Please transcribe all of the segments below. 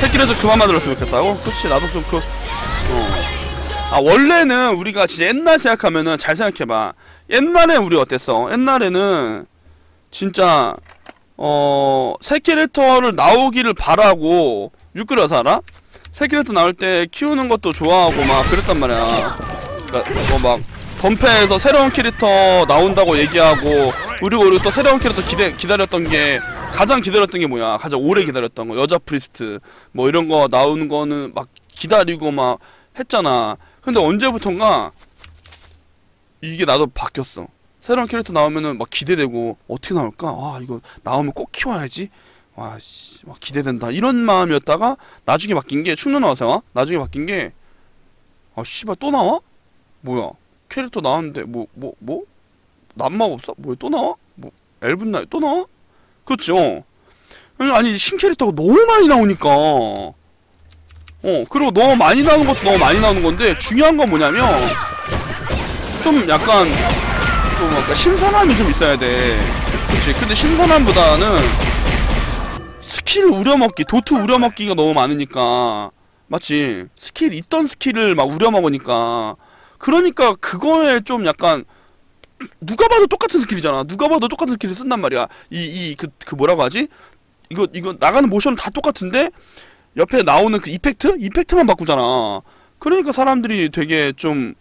새끼라도 그만 만들었으면 좋겠다고? 그치 나도 좀 그... 어. 아 원래는 우리가 진짜 옛날 생각하면은 잘 생각해봐 옛날에 우리 어땠어? 옛날에는 진짜 어... 새 캐릭터를 나오기를 바라고 육그려 살아? 새 캐릭터 나올 때 키우는 것도 좋아하고 막 그랬단 말이야 그니까 뭐 막 덤페에서 새로운 캐릭터 나온다고 얘기하고 그리고 우리 또 새로운 캐릭터 기대, 기다렸던 게 가장 기다렸던 게 뭐야? 가장 오래 기다렸던 거. 여자 프리스트. 뭐 이런 거 나오는 거는 막 기다리고 막 했잖아. 근데 언제부턴가 이게 나도 바뀌었어. 새로운 캐릭터 나오면은 막 기대되고 어떻게 나올까? 아 이거 나오면 꼭 키워야지. 와씨 막 기대된다. 이런 마음이었다가 나중에 바뀐 게 충전 나와서 나중에 바뀐 게 아 씨발 또 나와? 뭐야 캐릭터 나왔는데 뭐 뭐 뭐? 남마법사? 뭐야 또 나와? 뭐 엘븐 나이 또 나와? 그렇죠. 아니 신 캐릭터가 너무 많이 나오니까 어 그리고 너무 많이 나오는 것도 너무 많이 나오는 건데 중요한 건 뭐냐면 좀 약간 좀 약간 신선함이 좀 있어야 돼. 그렇지. 근데 신선함보다는 스킬 우려먹기, 도트 우려먹기가 너무 많으니까 맞지? 스킬 있던 스킬을 막 우려먹으니까 그러니까 그거에 좀 약간 누가 봐도 똑같은 스킬이잖아. 누가 봐도 똑같은 스킬을 쓴단 말이야. 이 이 그 그 뭐라고 하지? 이거 이거 나가는 모션은 다 똑같은데 옆에 나오는 그 이펙트? 이펙트만 바꾸잖아. 그러니까 사람들이 되게 좀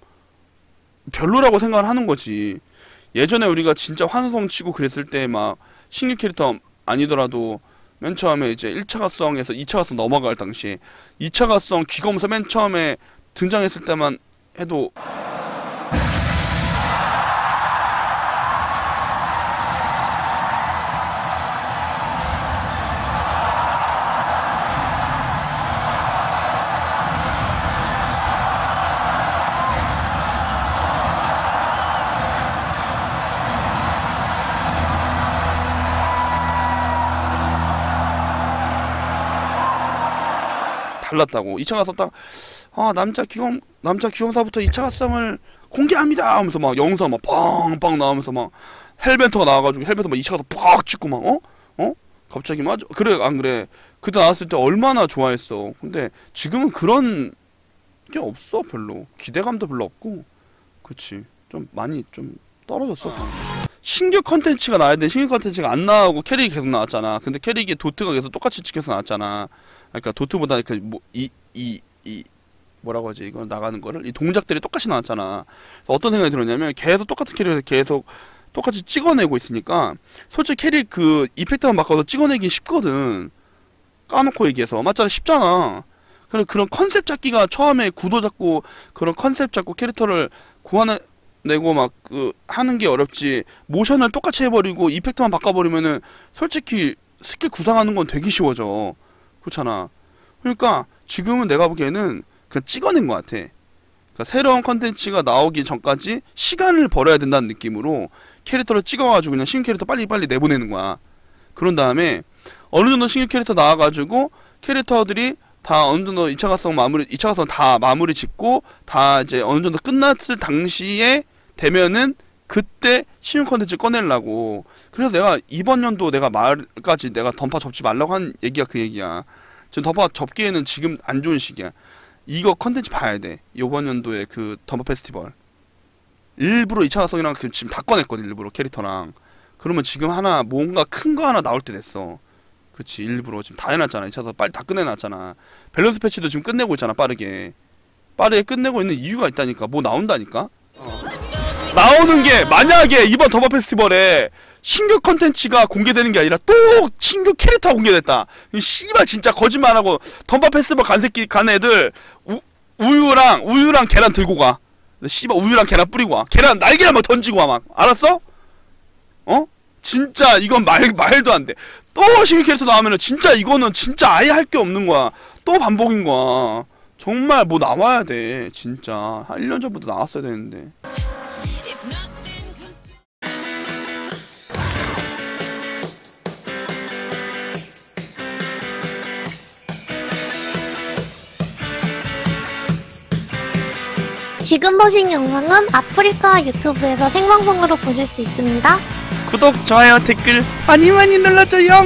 별로라고 생각을 하는 거지. 예전에 우리가 진짜 환성 치고 그랬을 때 막 신규 캐릭터 아니더라도 맨 처음에 이제 1차 가성에서 2차 가성 넘어갈 당시에 2차 가성 귀검사 맨 처음에 등장했을 때만 해도 달랐다고. 2차 가서 딱 아 남자 기검 남자 기검사부터 2차 가성을 공개합니다 하면서 막 영상 막 빵빵 나오면서 막 헬벤터가 나와가지고 헬벤터 막 2차 가서 팍 찍고 막 어? 어? 갑자기 맞아 그래 안 그래. 그때 나왔을 때 얼마나 좋아했어. 근데 지금은 그런 게 없어 별로. 기대감도 별로 없고. 그렇지 좀 많이 좀 떨어졌어. 신규 컨텐츠가 나와야 돼. 신규 컨텐츠가 안 나오고 캐릭이 계속 나왔잖아. 근데 캐릭이 도트가 계속 똑같이 찍혀서 나왔잖아 그러니까 도트보다 그뭐이이이 이, 이 뭐라고 하지 이거 나가는 거를 이 동작들이 똑같이 나왔잖아. 어떤 생각이 들었냐면 계속 똑같은 캐릭을 계속 똑같이 찍어내고 있으니까 솔직히 캐릭 그 이펙트만 바꿔서 찍어내기 쉽거든. 까놓고 얘기해서 맞잖아 쉽잖아. 그래 그런 컨셉 잡기가 처음에 구도 잡고 그런 컨셉 잡고 캐릭터를 고안내고 막 그 하는 게 어렵지 모션을 똑같이 해버리고 이펙트만 바꿔버리면은 솔직히 스킬 구상하는 건 되게 쉬워져. 그렇잖아. 그러니까 지금은 내가 보기에는 그냥 찍어낸 것 같아. 그러니까 새로운 컨텐츠가 나오기 전까지 시간을 벌어야 된다는 느낌으로 캐릭터를 찍어가지고 그냥 신규 캐릭터 빨리빨리 내보내는 거야. 그런 다음에 어느 정도 신규 캐릭터 나와가지고 캐릭터들이 다 어느 정도 2차 가성 마무리, 2차 가성 다 마무리 짓고 다 이제 어느 정도 끝났을 당시에 되면은 그때 신규 컨텐츠 꺼내려고. 그래서 내가 이번 연도 내가 말까지 내가 던파 접지 말라고 한 얘기가 그 얘기야. 지금 던파 접기에는 지금 안 좋은 시기야. 이거 컨텐츠 봐야 돼. 요번 연도에 그 덤버 페스티벌. 일부러 2차 가성이랑 그 지금 다 꺼냈거든 일부러 캐릭터랑. 그러면 지금 하나 뭔가 큰 거 하나 나올 때 됐어. 그치 일부러 지금 다 해놨잖아 2차서 빨리 다 끝내놨잖아 밸런스 패치도 지금 끝내고 있잖아 빠르게 빠르게 끝내고 있는 이유가 있다니까 뭐 나온다니까 어. 나오는 게 만약에 이번 더버 페스티벌에 신규 컨텐츠가 공개되는 게 아니라 또 신규 캐릭터가 공개됐다. 씨발 진짜 거짓말하고 덤바 페스티벌 간 새끼 간 애들 우, 우유랑 우유랑 계란 들고 가. 씨발 우유랑 계란 뿌리고 와. 계란 날개를 막 던지고 와 막. 알았어? 어? 진짜 이건 말 말도 안 돼. 또 신규 캐릭터 나오면은 진짜 이거는 진짜 아예 할 게 없는 거야. 또 반복인 거야. 정말 뭐 나와야 돼. 진짜 한 1년 전부터 나왔어야 되는데. 지금 보신 영상은 아프리카 유튜브에서 생방송으로 보실 수 있습니다. 구독, 좋아요, 댓글 많이 많이 눌러줘요.